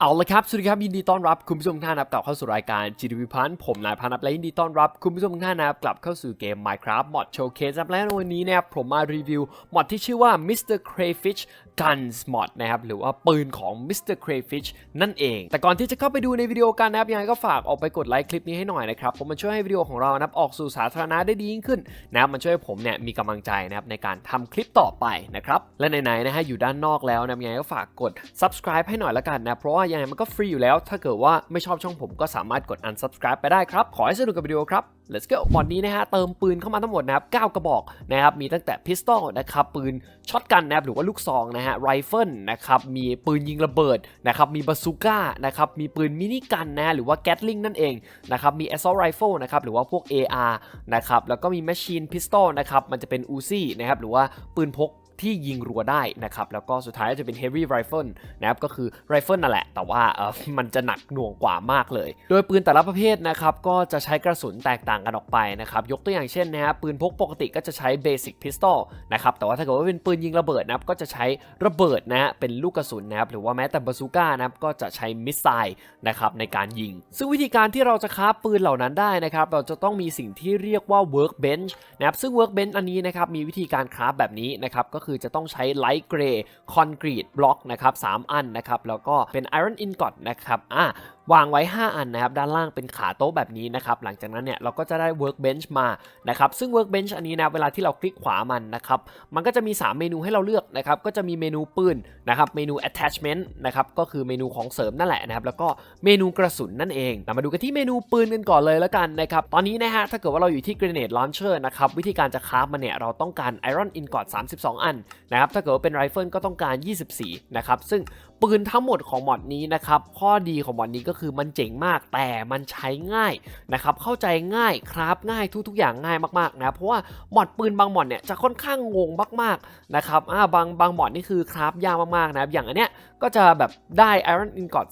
เอาละครับ สวัสดีครับยินดีต้อนรับคุณผู้ชมท่านนะครับกลับเข้าสู่รายการ GTV พันผมนายพันธ์ครับและยินดีต้อนรับคุณผู้ชมท่านนะครับกลับเข้าสู่เกม Minecraft Mod Showcase และในวันนี้นะครับผมมารีวิวมอดที่ชื่อว่า Mr. Crayfish Guns Mod นะครับหรือว่าปืนของ Mr. Crayfish นั่นเอง แต่ก่อนที่จะเข้าไปดูในวิดีโอกันนะครับยังไงก็ฝากออกไปกดไลค์คลิปนี้ให้หน่อยนะครับผมมันช่วยให้วิดีโอของเรานะครับออกสู่สาธารณะได้ดียิ่งขึ้นนะครับมันช่วยให้ผมเนี่ยมีกำลังใจนะครับในการทำคลิปต่อไปนะครับและไหนๆนะฮะอยู่ด้านนอกแล้วนะยังไงก็ฝากกด subscribe ให้หน่อยละกันนะเพราะว่ายังไงมันก็ฟรีอยู่แล้ว ถ้าเกิดว่าไม่ชอบช่องผมก็สามารถกด unsubscribe ไปได้ครับขอให้สนุกกับวิดีโอครับ let's go บอดนี้นะฮะเติมปืนเข้ามาทั้งหมดนะครับ9กระบอกนะครับมีตั้งแต่พิสตอลนะครับปืนช็อตกันนะครับหรือว่าลูกซองนะฮะไรเฟิลนะครับมีปืนยิงระเบิดนะครับมีบาซูก้านะครับมีปืนมินิกันนะหรือว่าแกตลิงนั่นเองนะครับมี assault rifle นะครับหรือว่าพวก AR นะครับแล้วก็มี machine pistol นะครับมันจะเป็นอุซี่นะครับหรือว่าปืนพก ที่ยิงรัวได้นะครับ แล้วก็สุดท้ายจะเป็น heavy rifle นะครับก็คือ rifle นั่นแหละ แต่ว่าเออมันจะหนักหน่วงกว่ามากเลย โดยปืนแต่ละประเภทนะครับก็จะใช้กระสุนแตกต่างกันออกไปนะครับ ยกตัวอย่างเช่นนะฮะปืนพกปกติก็จะใช้ basic pistol นะครับแต่ว่าถ้าเกิดว่าเป็นปืนยิงระเบิดนะครับก็จะใช้ระเบิดนะฮะเป็นลูกกระสุนนะครับหรือว่าแม้แต่บาซูก้านะครับก็จะใช้มิสไซล์นะครับในการยิง ซึ่งวิธีการที่เราจะคราปืนเหล่านั้นได้นะครับเราจะต้องมีสิ่งที่เรียกว่า workbench นะครับซึ่ง workbench อันนี้นะครับมีวิธีการคราแบบนี้นะครับก็คือจะต้องใช้ไลท์เกรย์คอนกรีตบล็อกนะครับ3อันนะครับแล้วก็เป็นไอรอนอินกอตนะครับอ่า วางไว้ 5 อันนะครับ ด้านล่างเป็นขาโต๊ะแบบนี้นะครับ หลังจากนั้นเนี่ยเราก็จะได้ workbench มานะครับ ซึ่ง workbench อันนี้นะ เวลาที่เราคลิกขวามันนะครับ มันก็จะมี 3 เมนูให้เราเลือกนะครับ ก็จะมีเมนูปืนนะครับ เมนู attachment นะครับ ก็คือเมนูของเสริมนั่นแหละนะครับ แล้วก็เมนูกระสุนนั่นเองเรามาดูกันที่เมนูปืนกันก่อนเลยแล้วกันนะครับ ตอนนี้นะฮะ ถ้าเกิดว่าเราอยู่ที่ grenade launcher นะครับ วิธีการจะคราฟมันเนี่ย เราต้องการ iron ingot 32 อันนะครับ ถ้าเกิดว่าเป็น rifle ก็ต้องการ 24 นะครับ ซึ่ง ปืนทั้งหมดของมอดนี้นะครับข้อดีของมอดนี้ก็คือมันเจ๋งมากแต่มันใช้ง่ายนะครับเข้าใจง่ายครับง่ายทุกๆอย่างง่ายมากๆนะเพราะว่ามอดปืนบางมอดเนี่ยจะค่อนข้างงงมากๆนะครับอ่าบางบางมอดนี่คือคราฟยากมากๆนะอย่างอันเนี้ยก็จะแบบได้ Iron Ingot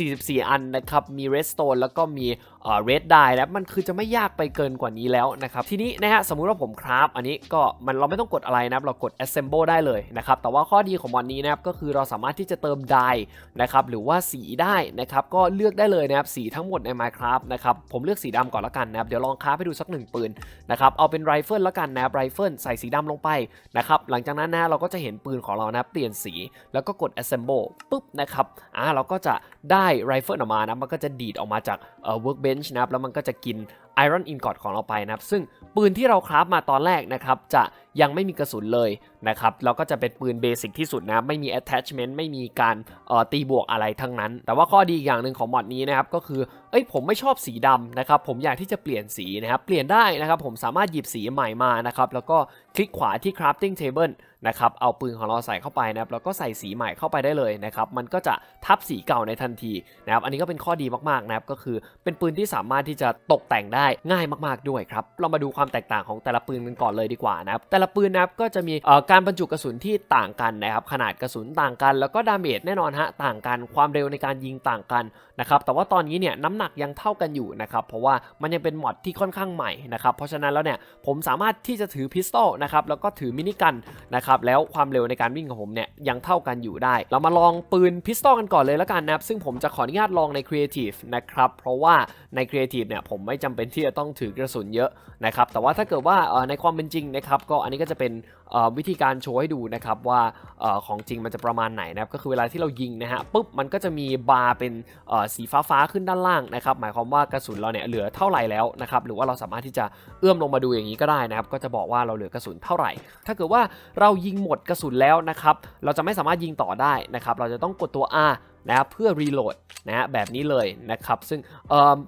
44 อันนะครับ มี Redstone แล้วก็มีเอ่อ Red Dye แล้วมันคือจะไม่ยากไปเกินกว่านี้แล้วนะครับทีนี้นะฮะสมมุติว่าผมคราฟอันนี้ก็มันเราไม่ต้องกดอะไรนะครับเรากด Assemble ได้เลยนะครับแต่ว่าข้อดีของมอดนี้นะครับก็คือเราสามารถที่จะเติม Dye นะครับหรือว่าสีได้นะครับก็เลือกได้เลยนะครับสีทั้งหมดใน Minecraft นะครับผมเลือกสีดำก่อนละกันนะครับเดี๋ยวลองคราฟให้ดูสักหนึ่งปืนนะครับเอาเป็นไรเฟิลละกันนะครับไรเฟิลใส่สีดำลงไปนะครับหลังจากนั้นนะเราก็จะเห็นปืนของเรานะเปลี่ยนสีแล้วก็กด assemble ปุ๊บนะครับอ่าเราก็จะได้ไรเฟิลออกมานะมันก็จะดีดออกมาจากเอ่อเวิร์กเบนช์นะครับแล้วมันก็จะกิน Iron Ingot ของเราไปนะครับซึ่งปืนที่เราคราฟมาตอนแรกนะครับจะยังไม่มีกระสุนเลยนะครับแล้วก็จะเป็นปืนเบสิกที่สุดนะไม่มี attachment ไม่มีการออตีบวกอะไรทั้งนั้น แต่ว่าข้อดีอย่างหนึ่งของมอดนี้นะครับก็คือเอ้ยผมไม่ชอบสีดำนะครับผมอยากที่จะเปลี่ยนสีนะครับเปลี่ยนได้นะครับผมสามารถหยิบสีใหม่มานะครับแล้วก็คลิกขวาที่ crafting table นะครับเอาปืนของเราใส่เข้าไปนะครับแล้วก็ใส่สีใหม่เข้าไปได้เลยนะครับมันก็จะทับสีเก่าในทันทีนะครับอันนี้ก็เป็นข้อดีมากๆนะครับก็คือเป็นปืนที่สามารถที่จะตกแต่งได้ง่ายมากๆด้วยครับเรามาดูความแตกต่างของแต่ละปืนกันก่อนเลยดีกว่านะครับแต่ละปืนนะครับก็จะมีเอ่อการบรรจุกระสุนที่ต่างกันนะครับขนาดกระสุนต่างกัน แล้วก็ดาเมจแน่นอนฮะต่างกันความเร็วในการยิงต่างกันนะครับแต่ว่าตอนนี้เนี่ยน้ำหนักยังเท่ากันอยู่นะครับเพราะว่ามันยังเป็นมอดที่ค่อนข้างใหม่นะครับเพราะฉะนั้นแล้วเนี่ยผมสามารถที่จะถือพิสตอลนะครับแล้วก็ถือมินิกันนะครับแล้วความเร็วในการวิ่งของผมเนี่ยยังเท่ากันอยู่ได้ เรามาลองปืนพิสตอลกันก่อนเลยแล้วกันนะครับซึ่งผมจะขออนุญาตลองใน Creative นะครับเพราะว่าใน Creative เนี่ยผมไม่จำเป็นที่จะต้องถือกระสุนเยอะนะครับแต่ว่าถ้าเกิดว่าในความเป็นจริงนะครับก็อันนี้ก็จะเป็นวิธีการโชว์ให้ดูนะครับว่าอของจริงมันจะประมาณไหนนะครับก็คือเวลาที่เรายิงนะฮะปุ๊บมันก็จะมีบาร์เป็นสีฟ้าฟ้าๆขึ้นด้านล่างนะครับหมายความว่ากระสุนเราเนี่ยเหลือเท่าไหร่แล้วนะครับหรือว่าเราสามารถที่จะเอื้อมลงมาดูอย่างนี้ก็ได้นะครับก็จะบอกว่าเราเหลือกระสุนเท่าไหร่ ถ้าเกิดว่าเรายิงหมดกระสุนแล้วนะครับเราจะไม่สามารถยิงต่อได้นะครับเราจะต้องกดตัว R นะครับเพื่อรีโหลดนะฮะแบบนี้เลยนะครับซึ่ง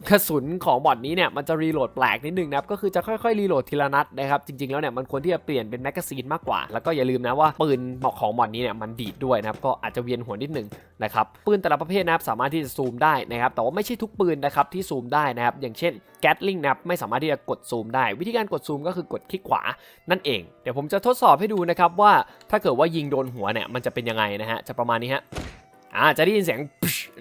กระสุนของบอดนี้เนี่ยมันจะรีโหลดแปลกนิดนึงนะครับก็คือจะค่อยๆรีโหลดทีละนัดนะครับจริงๆแล้วเนี่ยมันควรที่จะเปลี่ยนเป็นแมกกาซีนมากกว่า แล้วก็อย่าลืมนะว่าปืนของบอดนี้เนี่ยมันดีดด้วยนะครับก็อาจจะเวียนหัวนิดนึงนะครับปืนแต่ละประเภทนะครับสามารถที่จะซูมได้นะครับแต่ว่าไม่ใช่ทุกปืนนะครับที่ซูมได้นะครับอย่างเช่นแกตลิงนะครับไม่สามารถที่จะกดซูมได้ วิธีการกดซูมก็คือกดคลิกขวานั่นเอง เดี๋ยวผมจะทดสอบให้ดูนะครับว่าถ้าเกิดว่ายิงโดนหัวเนี่ยมันจะเป็นยังไงนะฮะจะประมาณนี้ฮะ อ่าจะได้ยินเสียง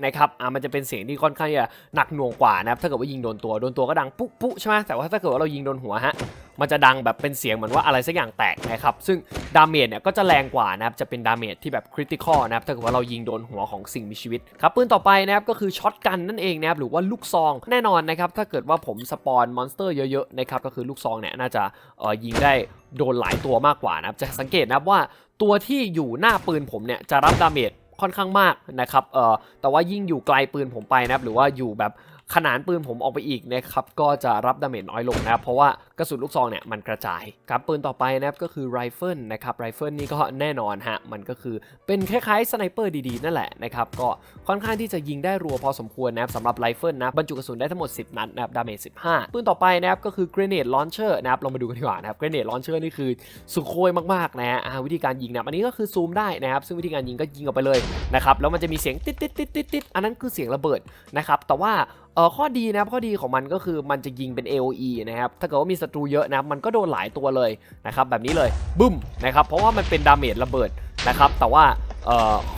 นะครับอ่ามันจะเป็นเสียงที่ค่อนข้างจะหนักหน่วงกว่านะครับถ้าเกิดว่ายิงโดนตัวโดนตัวก็ดังปุ๊ปุ๊ใช่ไหมแต่ว่าถ้าเกิดว่าเรายิงโดนหัวฮะมันจะดังแบบเป็นเสียงเหมือนว่าอะไรสักอย่างแตกนะครับซึ่งดาเมจเนี่ยก็จะแรงกว่านะครับจะเป็นดาเมจที่แบบคริติคอลนะครับถ้าเกิดว่าเรายิงโดนหัวของสิ่งมีชีวิตครับปืนต่อไปนะครับก็คือช็อตกันนั่นเองนะครับหรือว่าลูกซองแน่นอนนะครับถ้าเกิดว่าผมสปอนมอนสเตอร์เยอะๆนะครับก็คือลูกซองเนี่ยน่าจะเอ่อยิงได้โดนหลายตัวมากกว่านะครับจะสังเกตนะครับว่าตัวที่อยู่หน้าปืนผมเนี่ยจะรับดาเมจ ค่อนข้างมากนะครับเอ่อแต่ว่ายิ่งอยู่ไกลปืนผมไปนะครับหรือว่าอยู่แบบขนานปืนผมออกไปอีกนะครับก็จะรับดาเมจน้อยลงนะครับเพราะว่ากระสุนลูกซองเนี่ยมันกระจายครับปืนต่อไปนะครับก็คือไรเฟิลนะครับไรเฟิลนี่ก็แน่นอนฮะมันก็คือเป็นคล้ายๆสไนเปอร์ดีๆนั่นแหละนะครับก็ค่อนข้างที่จะยิงได้รัวพอสมควรนะครับสำหรับไรเฟิลนะบรรจุกระสุนได้ทั้งหมด 10 นัดนะครับดาเมจ15 ปืนต่อไปนะครับก็คือ grenade launcher นะครับเรามาดูกันดีกว่านะครับ grenade launcher นี่คือสุโคยมากๆนะฮะวิธีการยิงนะอันนี้ก็คือซูมได้นะครับซึ่งวิธีการยิงก็ยิงออกไปเลยนะครับแล้วมันจะมีเสียงติดติดติดติดติดอันนั้นคือเสียงระเบิดนะครับแต่ว่าเออข้อดีนะครับข้อดีของมันก็คือมันจะยิงเป็น AOE นะครับถ้าเกิดว่ามีศัตรูเยอะนะมันก็โดนหลายตัวเลยนะครับแบบนี้เลยบึ้มนะครับเพราะว่ามันเป็นดาเมจระเบิดนะครับแต่ว่า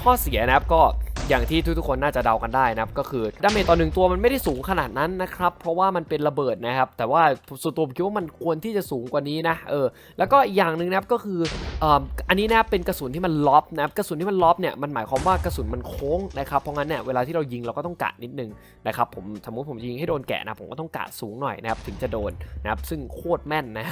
ข้อเสียนะครับก็ อย่างที่ทุกๆคนน่าจะเดากันได้นะครับก็คือดาเมจต่อหนึ่งตัวมันไม่ได้สูงขนาดนั้นนะครับเพราะว่ามันเป็นระเบิดนะครับแต่ว่าส่วนตัวผมคิดว่ามันควรที่จะสูงกว่านี้นะเออแล้วก็อย่างหนึ่งนะครับก็คืออ่ออันนี้นะเป็นกระสุนที่มันล็อบนะครับกระสุนที่มันล็อบเนี่ยมันหมายความว่ากระสุนมันโค้งนะครับเพราะงั้นเนี่ยเวลาที่เรายิงเราก็ต้องกะนิดนึงนะครับผมสมมติผมยิงให้โดนแกะนะผมก็ต้องกะสูงหน่อยนะครับถึงจะโดนนะครับซึ่งโคตรแม่นนะ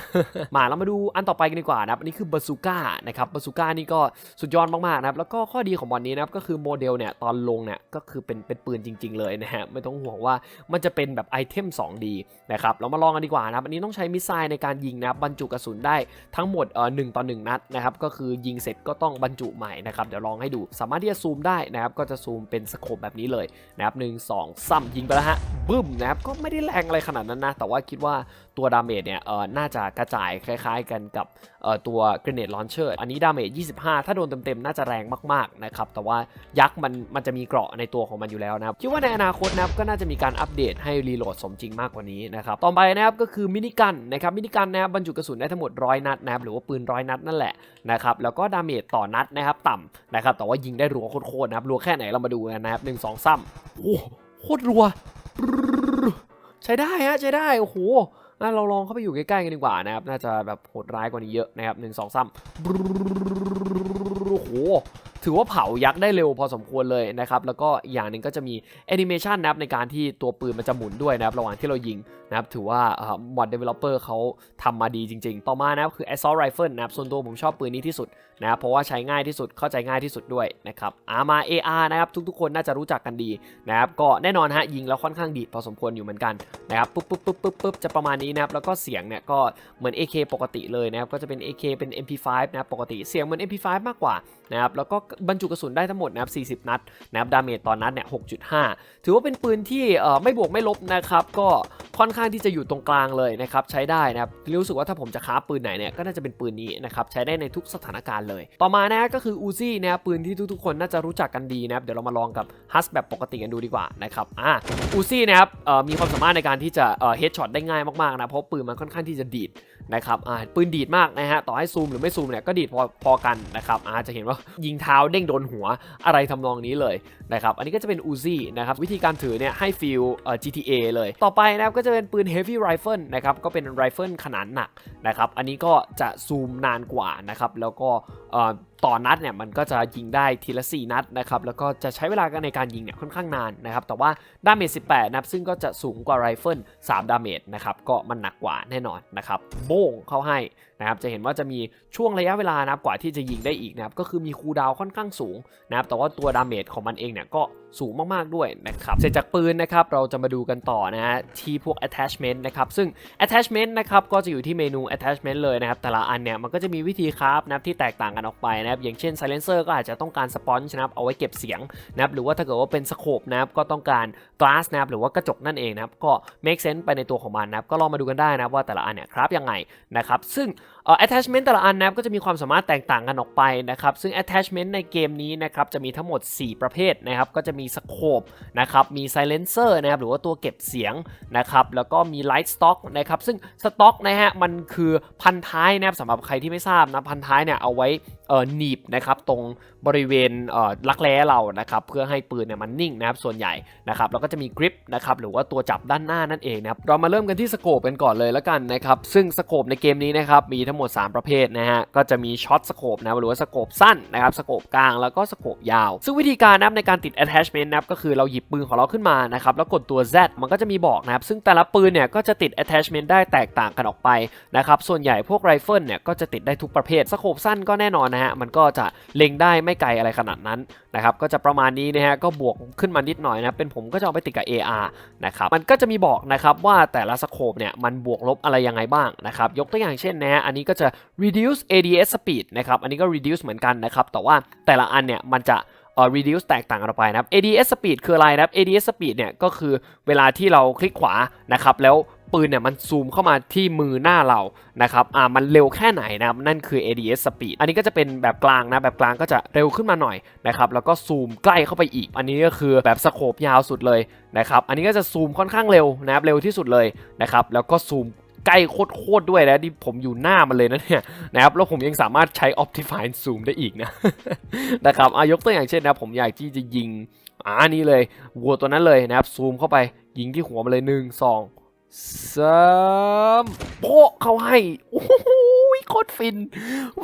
มาเรามาดูอันต่อไปกันดีกว่านะครับอันนี้คือบาซูก้านะครับบาซูก้านี่ก็สุดยอดมากๆนะครับแล้วก็ข้อดีของบอลนี้นะครับก็คือโมเดลเนี่ยตอนลงเนี่ยก็คือเป็นเป็นปืนจริง ๆ เลยนะฮะไม่ต้องห่วงว่ามันจะเป็นแบบไอเทม 2D นะครับเรามาลองกันดีกว่านะครับอันนี้ต้องใช้มิสไซล์ในการยิงนะครับบรรจุกระสุนได้ทั้งหมดเอ่อหต่อ1นัดนะครับก็คือยิงเสร็จก็ต้องบรรจุใหม่นะครับเดี๋ยวลองให้ดูสามารถที่จะซูมได้นะครับก็จะซูมเป็นสโคปแบบนี้เลยนะครับหนึ่งสองซ้ำยิงไปแล้วฮะบึ้มนะครับก็ไม่ได้แรงอะไรขนาดนั้นนะแต่ว่าคิดว่าตัวดาเมจเนี่ยเอ่อน่าจะกระจายคล้าย ๆ กันกับเอ่อตัว grenade launcher อันนี้ดาเมจ25 ถ้าโดนเต็มๆน่าจะแรงมากๆนะครับแต่ว่ายักษ์มันมันจะมีเกราะในตัวของมันอยู่แล้วนะครับคิดว่าในอนาคตนะครับก็น่าจะมีการอัปเดตให้รีโหลดสมจริงมากกว่านี้นะครับต่อไปนะครับก็คือมินิกันนะครับมินิกันนะครับบรรจุกระสุนได้ทั้งหมดร้อยนัดนะครับหรือว่าปืนร้อยนัดนั่นแหละนะครับแล้วก็ดาเมจต่อนัดนะครับต่ำนะครับแต่ว่ายิงได้รัวโคตรๆนะครับรัวแค่ไหนเรามาดูกันนะครับหนึ่งสองซ้ำโอ้โคตรรัวใช้ได้ฮะใช้ได้โอ้โหเราลองเข้าไปอยู่ใกล้ๆกันดีกว่านะครับน่าจะแบบโหดร้ายกว่านี้เยอะนะครับหนึ่งสองสามโอ้โห ถือว่าเผายักษ์ได้เร็วพอสมควรเลยนะครับ แล้วก็อย่างหนึ่งก็จะมีแอนิเมชันนะครับในการที่ตัวปืนมันจะหมุนด้วยนะครับระหว่างที่เรายิงนะครับถือว่าเอ่อ mod developer เขาทำมาดีจริง ๆ ต่อมานะครับคือ assault rifle นะครับส่วนตัวผมชอบปืนนี้ที่สุด นะเพราะว่าใช้ง่ายที่สุดเข้าใจง่ายที่สุดด้วยนะครับอามา AR นะครับทุกๆ คนน่าจะรู้จักกันดีนะครับก็แน่นอนฮะยิงแล้วค่อนข้างดีดพอสมควรอยู่เหมือนกันนะครับปุ๊บปุ๊บปุ๊บปุ๊บปุ๊บจะประมาณนี้นะครับแล้วก็เสียงเนี่ยก็เหมือน AK ปกติเลยนะครับก็จะเป็น AK เป็น MP5 นะครับปกติเสียงเหมือน MP5 มากกว่านะครับแล้วก็บรรจุกระสุนได้ทั้งหมดนะครับ40 นัดนะครับดาเมจต่อนนัดเนี่ย6.5 ถือว่าเป็นปืนที่เอ่อไม่บวกไม่ลบนะครับก็ ค่อนข้างที่จะอยู่ตรงกลางเลยนะครับใช้ได้นะครับรู้สึกว่าถ้าผมจะค้าปืนไหนเนี่ยก็น่าจะเป็นปืนนี้นะครับใช้ได้ในทุกสถานการณ์เลย ต่อมานะก็คืออูซี่นะครับปืนที่ทุกๆคนน่าจะรู้จักกันดีนะครับเดี๋ยวเรามาลองกับฮัสแบบปกติกันดูดีกว่านะครับอ่าอูซี่นะครับมีความสามารถในการที่จะเฮดช็อตได้ง่ายมากๆนะเพราะปืนมันค่อนข้างที่จะดีดนะครับอ่าปืนดีดมากนะฮะต่อให้ซูมหรือไม่ซูมเนี่ยก็ดีดพอพอกันนะครับอ่าจะเห็นว่ายิงเท้าเด้งโดนหัวอะไรทำนองนี้เลยนะครับอันนี้ก็จะเป็นอูซี่นะครับวิธีการถือเนี่ยให้ฟิลเอ่อ GTA เลยต่อไปนะครับก็จะเป็นปืน Heavy Rifle นะครับก็เป็นไรเฟิลขนาดหนักนะครับอันนี้ก็จะซูมนานกว่านะครับแล้วก็เอ่อ ต่อนัดเนี่ยมันก็จะยิงได้ทีละ 4 นัดนะครับแล้วก็จะใช้เวลาในการยิงเนี่ยค่อนข้างนานนะครับแต่ว่าดาเมจ 18 นะครับซึ่งก็จะสูงกว่าไรเฟิล3ดาเมจนะครับก็มันหนักกว่าแน่นอนนะครับโบ้งเข้าให้นะครับจะเห็นว่าจะมีช่วงระยะเวลานะครับกว่าที่จะยิงได้อีกนะครับก็คือมีคูดาวค่อนข้างสูงนะครับแต่ว่าตัวดาเมจของมันเองเนี่ยก็ สูงมากๆด้วยนะครับ เสร็จจากปืนนะครับเราจะมาดูกันต่อนะฮะที่พวก attachment นะครับ ซึ่ง attachment นะครับก็จะอยู่ที่เมนู attachment เลยนะครับ แต่ละอันเนี่ยมันก็จะมีวิธีคราฟนะครับที่แตกต่างกันออกไปนะครับ อย่างเช่น silencer ก็อาจจะต้องการ sponge นะครับเอาไว้เก็บเสียงนะครับ หรือว่าถ้าเกิดว่าเป็น scope นะครับก็ต้องการ glass นะครับหรือว่ากระจกนั่นเองนะครับ ก็ make sense ไปในตัวของมันนะครับ ก็ลองมาดูกันได้นะครับว่าแต่ละอันเนี่ยคราฟยังไงนะครับ ซึ่ง attachment แต่ละอันนะครับก็จะมีความสามารถแตกต่างกันออกไปนะครับซึ่ง attachment ในเกมนี้นะครับจะมีทั้งหมด 4 ประเภทนะครับก็จะมี scope นะครับมี silencer นะครับหรือว่าตัวเก็บเสียงนะครับแล้วก็มี light stock นะครับซึ่ง stock นะฮะมันคือพันท้ายนะครับสำหรับใครที่ไม่ทราบนะพันท้ายเนี่ยเอาไว้ หนีบนะครับตรงบริเวณเอ่อลักแร้เรานะครับเพื่อให้ปืนเนี่ยมันนิ่งนะครับส่วนใหญ่นะครับแล้วก็จะมีกริปนะครับหรือว่าตัวจับด้านหน้านั่นเองนะครับเรามาเริ่มกันที่สโคปกันก่อนเลยแล้วกันนะครับซึ่งสโคปในเกมนี้นะครับมีทั้งหมด 3 ประเภทนะฮะก็จะมีช็อตสโคปนะหรือว่าสโคปสั้นนะครับสโคปกลางแล้วก็สโคปยาว ซึ่งวิธีการนะครับในการติด attachment นับก็คือเราหยิบปืนของเราขึ้นมานะครับแล้วกดตัว Z มันก็จะมีบอกนะครับซึ่งแต่ละปืนเนี่ยก็จะติด attachment ได้แตกต่างกันออกไปนะครับส่วนใหญ่พวกไรเฟิลเนี่ยก็จะติดได้ทุกประเภทสโคปสั้นก็แน่นอนนะฮะมันก็จะเล็งได้ไม่ไกลอะไรขนาดนั้นนะครับก็จะประมาณนี้นะฮะก็บวกขึ้นมานิดหน่อยนะเป็นผมก็จะเอาไปติดกับ AR นะครับมันก็จะมีบอกนะครับว่าแต่ละสโคปเนี่ยมันบวกลบอะไรยังไงบ้างนะครับยกตัวอย่างเช่นนะฮะอันนี้ก็จะ reduce ADS speed นะครับอันนี้ก็ reduce เหมือนกันนะครับแต่ว่าแต่ละอันเนี่ยมันจะเอ่อ reduce แตกต่างกันออกไปนะครับ ADS speed คืออะไรนะครับ ADS speed เนี่ยก็คือเวลาที่เราคลิกขวานะครับแล้ว ปืนเนี่ยมันซูมเข้ามาที่มือหน้าเรานะครับอ่ามันเร็วแค่ไหนนะครับนั่นคือ ADS speed อันนี้ก็จะเป็นแบบกลางนะแบบกลางก็จะเร็วขึ้นมาหน่อยนะครับแล้วก็ซูมใกล้เข้าไปอีก อันนี้ก็คือแบบสโคปยาวสุดเลยนะครับอันนี้ก็จะซูมค่อนข้างเร็วนะครับเร็วที่สุดเลยนะครับแล้วก็ซูมใกล้โคตรๆด้วยนะที่ผมอยู่หน้ามันเลยนะเนี่ยนะครับแล้วผมยังสามารถใช้ Optifine Zoom ได้อีกนะนะครับอายกตัวอย่างเช่นนะผมอยากที่จะยิงอ่านี่เลยวัวตัวนั้นเลยนะครับซูมเข้าไปยิงที่หัวมันเลยหนึ่ง สามโปะเข้าให้โอ้โห โคตรฟิน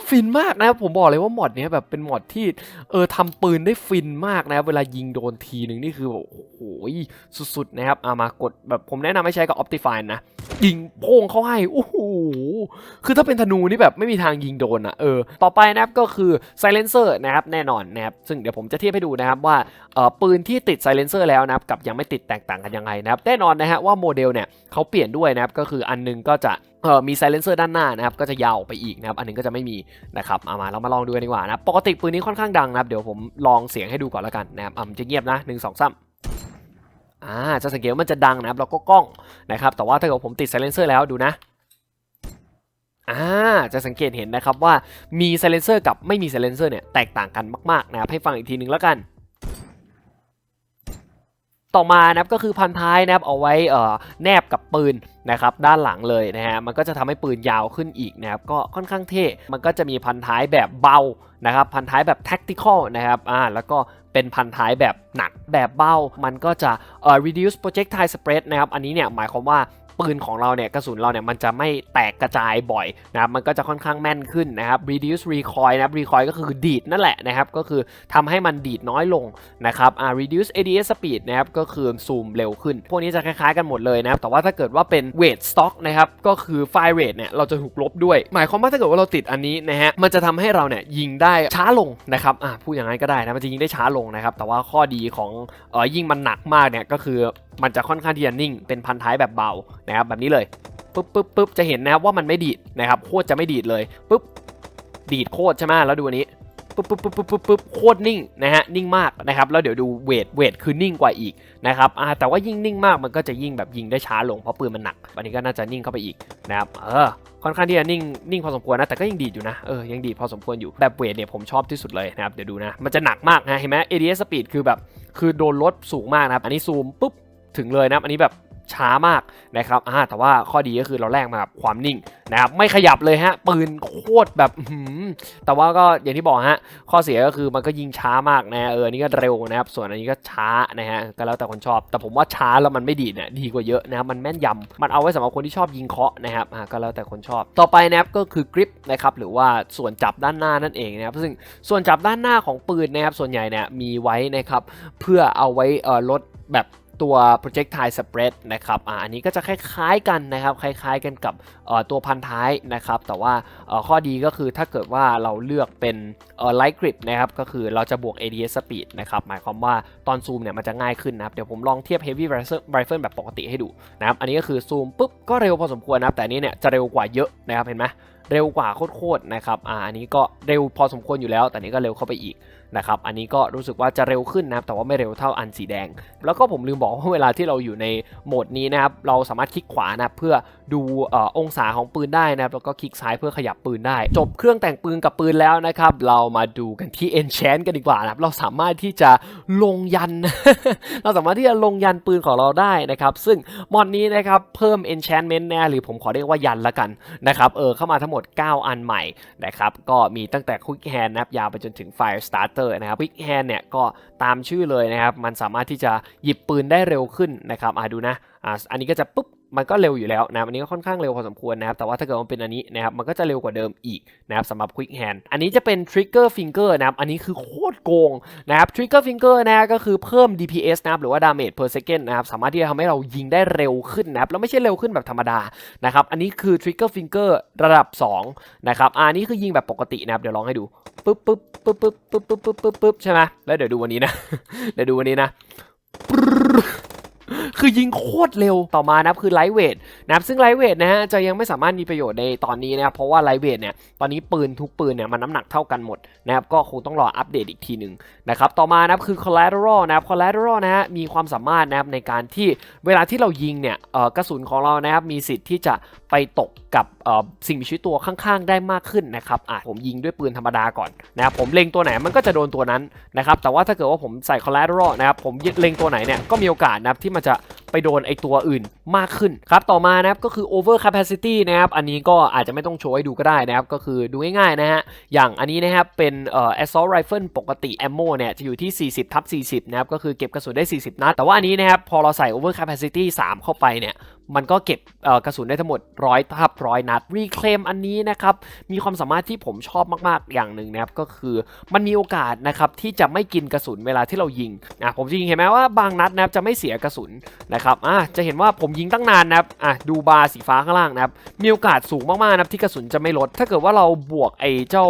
ฟินมากนะครับผมบอกเลยว่าหมอดเนี้ยแบบเป็นหมอดที่เออทำปืนได้ฟินมากนะครับเวลายิงโดนทีหนึ่งนี่คือแบบโอ้โหสุดๆนะครับเอามากดแบบผมแนะนำให้ใช้กับ Optifine นะ ยิงโป้งเข้าให้โอ้โหคือถ้าเป็นธนูนี่แบบไม่มีทางยิงโดนอะเออต่อไปนะครับก็คือ silencer นะครับแน่นอนนะครับซึ่งเดี๋ยวผมจะเทียบให้ดูนะครับว่าเออปืนที่ติด silencer แล้วนะครับกับยังไม่ติดแตกต่างกันยังไงนะครับแน่นอนนะฮะว่าโมเดลเนี่ยเขาเปลี่ยนด้วยนะครับก็คืออันหนึงก็จะ เออมี silencer ด้านหน้านะครับก็จะยาวไปอีกนะครับอันหนึงก็จะไม่มีนะครับเอามาเรามาลองดูกันดีกว่านะปกติปืนนี้ค่อนข้างดังนะครับเดี๋ยวผมลองเสียงให้ดูก่อนแล้วกันนะครับอะมันจะเงียบนะหนึ่งสองสามอ่าจะสังเกตว่ามันจะดังนะครับแล้วก็กล้องนะครับแต่ว่าถ้าเกิดผมติด silencer แล้วดูนะอ่าจะสังเกตเห็นนะครับว่ามี silencer กับไม่มี silencer เนี่ยแตกต่างกันมากๆนะครับให้ฟังอีกทีหนึ่งแล้วกันต่อมานะครับก็คือพันท้ายนะครับเอาไว้เอ่อแนบกับปืน นะครับด้านหลังเลยนะฮะมันก็จะทำให้ปืนยาวขึ้นอีกนะครับก็ค่อนข้างเท่ มันก็จะมีพันท้ายแบบเบานะครับพันท้ายแบบแท็กติคอลนะครับอ่าแล้วก็เป็นพันท้ายแบบหนักแบบเบามันก็จะ uh, reduce projectile spread นะครับ อันนี้เนี่ยหมายความว่า ปืนของเราเนี่ยกระสุนเราเนี่ยมันจะไม่แตกกระจายบ่อยนะครับมันก็จะค่อนข้างแม่นขึ้นนะครับ reduce recoil นะครับ recoil ก็คือดีดนั่นแหละนะครับก็คือทำให้มันดีดน้อยลงนะครับอ่า reduce ADS speed นะครับก็คือซูมเร็วขึ้น พวกนี้จะคล้ายๆกันหมดเลยนะครับแต่ว่าถ้าเกิดว่าเป็น weight stock นะครับก็คือ fire rate เนี่ยเราจะถูกลบด้วย หมายความว่าถ้าเกิดว่าเราติดอันนี้นะฮะมันจะทำให้เราเนี่ยยิงได้ช้าลงนะครับอ่าพูดอย่างนั้นก็ได้นะมันจะยิงได้ช้าลงนะครับแต่ว่าข้อดีของเออยิ่งมันหนักมากเนี่ยก็คือ มันจะค่อนข้างที่จะนิ่ง เป็นพันท้ายแบบเบานะครับแบบนี้เลยปุ๊บปุ๊บปุ๊บจะเห็นนะครับว่ามันไม่ดีดนะครับโคตรจะไม่ดีดเลยปุ๊บดีดโคตรใช่ไหมแล้วดูอันนี้ปุ๊บปุ๊บปุ๊บปุ๊บปุ๊บปุ๊บโคตรนิ่งนะฮะนิ่งมากนะครับแล้วเดี๋ยวดูเวทเวทคือนิ่งกว่าอีกนะครับอ่าแต่ว่ายิ่งนิ่งมากมันก็จะยิ่งแบบยิงได้ช้าลงเพราะปืนมันหนักอันนี้ก็น่าจะนิ่งเข้าไปอีกนะครับเออค่อนข้างที่จะนิ่งนิ่งพอสมควรนะแต่ก็ยังดีดอยู่นะเออยังดีดพอสมควรอยู่แบบเวทเนี่ยผมชอบที่สุดเลยนะครับเดี๋ยวดูนะมันจะหนักมากนะเห็นไหม ADS speed คือแบบคือโดนลดสูงมากนะครับอันนี้ซูมปุ๊บ ถึงเลยนะอันนี้แบบช้ามากนะครับอ่าแต่ว่าข้อดีก็คือเราแลกมากับความนิ่งนะครับไม่ขยับเลยฮะปืนโคตรแบบหือแต่ว่าก็อย่างที่บอกฮะข้อเสียก็คือมันก็ยิงช้ามากนะเออนนี้ก็เร็วนะครับส่วนอันนี้ก็ช้านะฮะก็แล้วแต่คนชอบ แต่ผมว่าช้าแล้วมันไม่ดีเนี่ยดีกว่าเยอะนะครับมันแม่นยำมันเอาไว้สำหรับคนที่ชอบยิงเคาะนะครับอ่าก็แล้วแต่คนชอบ ต่อไปนะครับก็คือกริปนะครับหรือว่าส่วนจับด้านหน้านั่นเองนะครับซึ่งส่วนจับด้านหน้าของปืนนะครับส่วนใหญ่เนี่ยมีไว้นะครับเพื่อเอาไว้เอ่อลดแบบ ตัว projectile spread นะครับออันนี้ก็จะคล้ายๆกันนะครับ คล้ายๆกันกับตัวพันท้ายนะครับ แต่ว่าข้อดีก็คือถ้าเกิดว่าเราเลือกเป็น light grip นะครับ ก็คือเราจะบวก ADS speed นะครับ หมายความว่าตอนซูมเนี่ยมันจะง่ายขึ้นนะครับ เดี๋ยวผมลองเทียบ heavy rifle rifle แบบปกติให้ดูนะครับ อันนี้ก็คือซูมปุ๊บก็เร็วพอสมควรนะครับ แต่อันนี้เนี่ยจะเร็วกว่าเยอะนะครับ เห็นไหม เร็วกว่าโคตรๆนะครับอ่าอันนี้ก็เร็วพอสมควรอยู่แล้ว แต่นี้ก็เร็วเข้าไปอีกนะครับอันนี้ก็รู้สึกว่าจะเร็วขึ้นนะครับแต่ว่าไม่เร็วเท่าอันสีแดง แล้วก็ผมลืมบอกว่าเวลาที่เราอยู่ในโหมดนี้นะครับเราสามารถคลิกขวานะเพื่อ ดูอองศาของปืนได้นะครับแล้วก็คลิกซ้ายเพื่อขยับปืนได้ จบเครื่องแต่งปืนกับปืนแล้วนะครับ เรามาดูกันที่ enchant กันดีกว่านะครับ เราสามารถที่จะลงยัน เราสามารถที่จะลงยันปืนของเราได้นะครับ ซึ่งมอดนี้นะครับเพิ่ม enchantment น่หรือผมขอเรียกว่ายันละกันนะครับเออเข้ามาทั้งหมด 9 อันใหม่นะครับก็มีตั้งแต่ quick hand นะครับยาวไปจนถึง fire starter นะครับ quick hand เนี่ยก็ตามชื่อเลยนะครับ มันสามารถที่จะหยิบปืนได้เร็วขึ้นนะครับอ่าดูนะอ่าอันนี้ก็จะปุ๊บ มันก็เร็วอยู่แล้วนะอันนี้ก็ค่อนข้างเร็วพอสมควรนะครับ แต่ว่าถ้าเกิดมันเป็นอันนี้นะครับ มันก็จะเร็วกว่าเดิมอีกนะครับสำหรับ Quick Hand อันนี้จะเป็น Trigger Finger นะครับ อันนี้คือโคตรโกงนะครับ Trigger Finger นะก็คือเพิ่ม DPS นะครับหรือว่า Damage per second นะครับ สามารถที่จะทำให้เรายิงได้เร็วขึ้นนะครับ แล้วไม่ใช่เร็วขึ้นแบบธรรมดานะครับ อันนี้คือ Trigger Finger ระดับ2นะครับอันนี้คือยิงแบบปกตินะครับ เดี๋ยวลองให้ดูปึ๊บปึ๊บปึ๊บปึ๊บปึ๊บปึ๊บปึ๊บใช่ไหมแล้วเดี๋ยวดูวันนี้นะ เดี๋ยวดูวันนี้นะ คือยิงโคตรเร็วต่อมานะครับคือไลท์เวทนะครับซึ่งไลท์เวทนะฮะจะยังไม่สามารถมีประโยชน์ในตอนนี้นะครับเพราะว่าไลท์เวทเนี่ยตอนนี้ปืนทุกปืนเนี่ยมันน้ำหนักเท่ากันหมดนะครับก็คงต้องรออัปเดตอีกทีหนึ่งนะครับต่อมานะครับคือ collateral นะครับ collateral นะฮะมีความสามารถนะครับในการที่เวลาที่เรายิงเนี่ยกระสุนของเรานะครับมีสิทธิ์ที่จะไปตกกับสิ่งมีชีวิตตัวข้างๆ ได้มากขึ้นนะครับอะผมยิงด้วยปืนธรรมดาก่อนนะครับผมเล็งตัวไหนมันก็จะโดนตัวนั้นนะครับแต่ว่าถ้าเกิดว่าผมใส่ collateral นะครับผมเล็งตัวไหนเนี่ยก็มีโอกาสนะครับที่มนจะไปโดนไอตัวอื่นมากขึ้นครับต่อมานะครับก็คือ over capacity นะครับอันนี้ก็อาจจะไม่ต้องโชว์ให้ดูก็ได้นะครับก็คือดูง่ายๆนะฮะอย่างอันนี้นะครับเป็น assault rifle ปกติ ammo เนี่ยจะอยู่ที่ 40ทับ40นะครับก็คือเก็บกระสุนได้ 40 นัดแต่ว่าอันนี้นะครับพอเราใส่ over capacity 3 เข้าไปเนี่ยมันก็เก็บกระสุนได้ทั้งหมด100ทับ100นัด reclaim อันนี้นะครับมีความสามารถที่ผมชอบมากๆอย่างหนึ่งนะครับก็คือมันมีโอกาสนะครับที่จะไม่กินกระสุนเวลาที่เรายิงนะผมจะยิงเห็นไหมว่าบางนัดนะครับจะไม่เสียกระสุนนะครับอะจะเห็นว่าผมยิงตั้งนานนะครับอะดูบาร์สีฟ้าข้างล่างนะครับมีโอกาสสูงมากๆนะครับที่กระสุนจะไม่ลด ถ้าเกิดว่าเราบวกไอ้เจ้า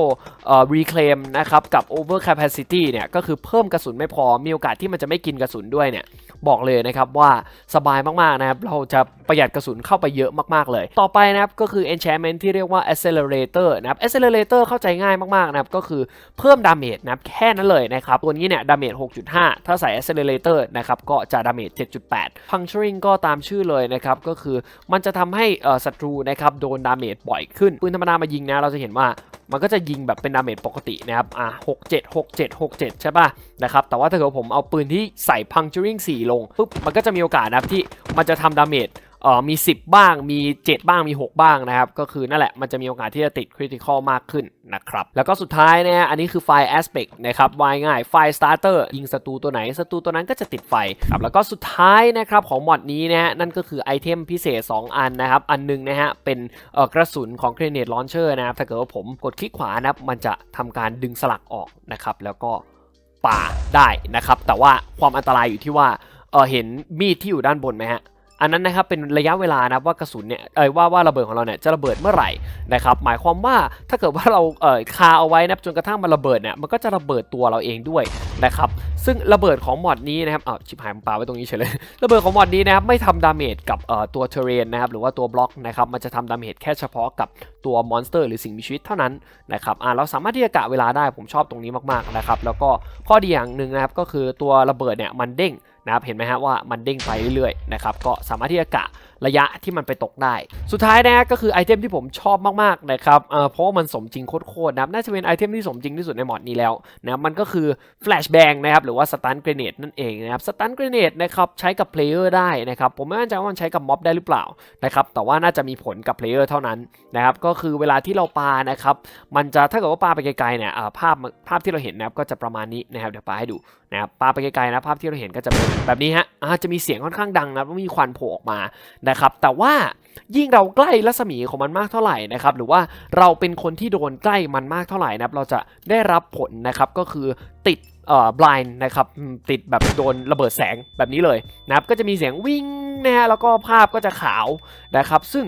เอ่อ reclaim นะครับกับ over capacity เนี่ยก็คือเพิ่มกระสุนไม่พอมีโอกาสที่มันจะไม่กินกระสุนด้วยเนี่ย บอกเลยนะครับว่าสบายมากๆนะครับเราจะประหยัดกระสุนเข้าไปเยอะมากๆเลย ต่อไปนะครับก็คือ enchantment ที่เรียกว่า accelerator นะครับ accelerator เข้าใจง่ายมากๆนะครับก็คือเพิ่ม damage นะครับแค่นั้นเลยนะครับตัวนี้เนี่ย damage 6.5 ถ้าใส่ accelerator นะครับก็จะ damage 7.8 puncturing ก็ตามชื่อเลยนะครับก็คือมันจะทำให้ศัตรูนะครับโดน damage บ่อยขึ้นปืนธรรมดามายิงนะเราจะเห็นว่า มันก็จะยิงแบบเป็นดาเมจปกตินะครับ อะ6 7 6 7 6 7ใช่ป่ะ นะครับ แต่ว่าถ้าเกิดผมเอาปืนที่ใส่ puncturing 4ลงปุ๊บ มันก็จะมีโอกาสนะครับที่มันจะทำดาเมจ เอ่อมี 10 บ้างมี 7 บ้างมี 6 บ้างนะครับ ก็คือนั่นแหละมันจะมีโอกาสที่จะติด critical มากขึ้นนะครับ แล้วก็สุดท้ายนะฮะอันนี้คือไฟ aspect นะครับวายง่ายไฟ starter ยิงศัตรูตัวไหนศัตรูตัวนั้นก็จะติดไฟครับแล้วก็สุดท้ายนะครับของมอดนี้นะฮะนั่นก็คือไอเทมพิเศษ 2 อันนะครับ อันหนึงนะฮะเป็นเอ่อกระสุนของ grenade launcher นะครับถ้าเกิดว่าผมกดคลิกขวานะครับมันจะทำการดึงสลักออกนะครับแล้วก็ป่าได้นะครับแต่ว่าความอันตรายอยู่ที่ว่าเออเห็นมีดที่อยู่ด้านบนไหมฮะ อันนั้นนะครับเป็นระยะเวลานะว่ากระสุนเนี่ยเออว่าว่าระเบิดของเราเนี่ยจะระเบิดเมื่อไหร่นะครับหมายความว่าถ้าเกิดว่าเราเออคาเอาไว้นะจนกระทั่งมันระเบิดเนี่ยมันก็จะระเบิดตัวเราเองด้วยนะครับซึ่งระเบิดของมอดนี้นะครับอ้าวชิบหายมันปาไว้ตรงนี้เฉยเลยระเบิดของมอดนี้นะครับไม่ทำดาเมจกับเอ่อตัวเทเรนนะครับหรือว่าตัวบล็อกนะครับมันจะทำดาเมจแค่เฉพาะกับตัวมอนสเตอร์หรือสิ่งมีชีวิตเท่านั้นนะครับอ่าเราสามารถที่จะกะเวลาได้ผมชอบตรงนี้มากๆนะครับแล้วก็ข้อดีอย่างหนึ่งนะครับก็คือตัวระเบิดเนี่ยมันเด้งนะครับเห็นไหมฮะว่ามันเด้งไปเรื่อยๆนะครับก็สามารถที่จะกะ ระยะที่มันไปตกได้ สุดท้ายนะก็คือไอเทมที่ผมชอบมากๆนะครับเเพราะว่ามันสมจริงโคตรๆนะน่าจะเป็นไอเทมที่สมจริงที่สุดในหมอดนี้แล้วนะมันก็คือ Flashbang นะครับหรือว่า Stun Grenade นั่นเองนะครับ Stun Grenade นะครับใช้กับเพลเยอร์ได้นะครับผมไม่แน่ใจว่ามันใช้กับม็อบได้หรือเปล่านะครับแต่ว่าน่าจะมีผลกับเพลเยอร์เท่านั้นนะครับก็คือเวลาที่เราปานะครับมันจะถ้าเกิดว่าปาไปไกลๆเนี่ยภาพภาพที่เราเห็นนะครับก็จะประมาณนี้นะครับเดี๋ยวปาให้ดูนะครับปาไปไกลๆนะภาพที่เราเห็นก็จะเป็นแบบนี้ฮะจะมีเสียงค่อนข้างดังนะว่ามีควันโผล่ออกมานะครับแต่ว่ายิ่งเราใกล้รัศมีของมันมากเท่าไหร่นะครับหรือว่าเราเป็นคนที่โดนใกล้มันมากเท่าไหร่นะครับเราจะได้รับผลนะครับก็คือติดเอ่อ blind นะครับติดแบบโดนระเบิดแสงแบบนี้เลยนะครับก็จะมีเสียงวิ่งนะฮะแล้วก็ภาพก็จะขาวนะครับซึ่ง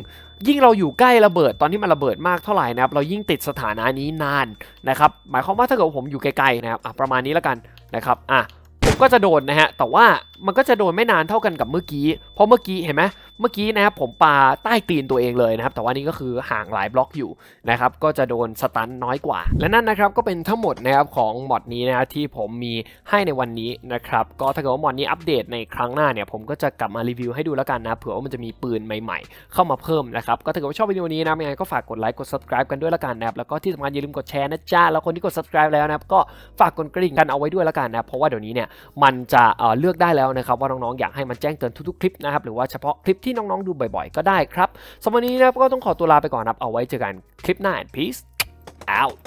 ยิ่งเราอยู่ใกล้ระเบิดตอนที่มันระเบิดมากเท่าไหร่นะครับเรายิ่งติดสถานะนี้นานนะครับหมายความว่าถ้าเกิดผมอยู่ไกลๆนะครับอะประมาณนี้แล้วกันนะครับอะผมก็จะโดนนะฮะแต่ว่ามันก็จะโดนไม่นานเท่ากันกับเมื่อกี้เพราะเมื่อกี้เห็นไหม เมื่อกี้นะครับผมปาใต้ตีนตัวเองเลยนะครับแต่ว่านี่ก็คือห่างหลายบล็อกอยู่นะครับก็จะโดนสตันน้อยกว่า และนั่นนะครับก็เป็นทั้งหมดนะครับของมอดนี้นะที่ผมมีให้ในวันนี้นะครับก็ถ้าเกิดว่ามอดนี้อัปเดตในครั้งหน้าเนี่ยผมก็จะกลับมารีวิวให้ดูแล้วกันนะเผื่อว่ามันจะมีปืนใหม่ ๆ เข้ามาเพิ่มนะครับก็ถ้าเกิดว่าชอบวิดีโอนี้นะยังไงก็ฝากกดไลค์กด subscribe กันด้วยและกันนะครับแล้วก็ที่สำคัญอย่าลืมกดแชร์นะจ๊ะแล้วคนที่กด subscribe แล้วนะครับก็ฝากกดกระดิ่งกันเอาไว้ด้วยละกันนะเพราะว่าเดี๋ยวนี้เนี่ยมันจะเเลือกได้แล้วนะครับว่าน้องๆอยากให้มันแจ้งเตือนทุกๆคลิปนะครับหรือว่าเฉพาะคลิปที่น้องๆดูบ่อยๆ ก็ได้ครับสำหรับวันนี้นะครับก็ต้องขอตัวลาไปก่อนนะครับเอาไว้เจอกันคลิปหน้า peace out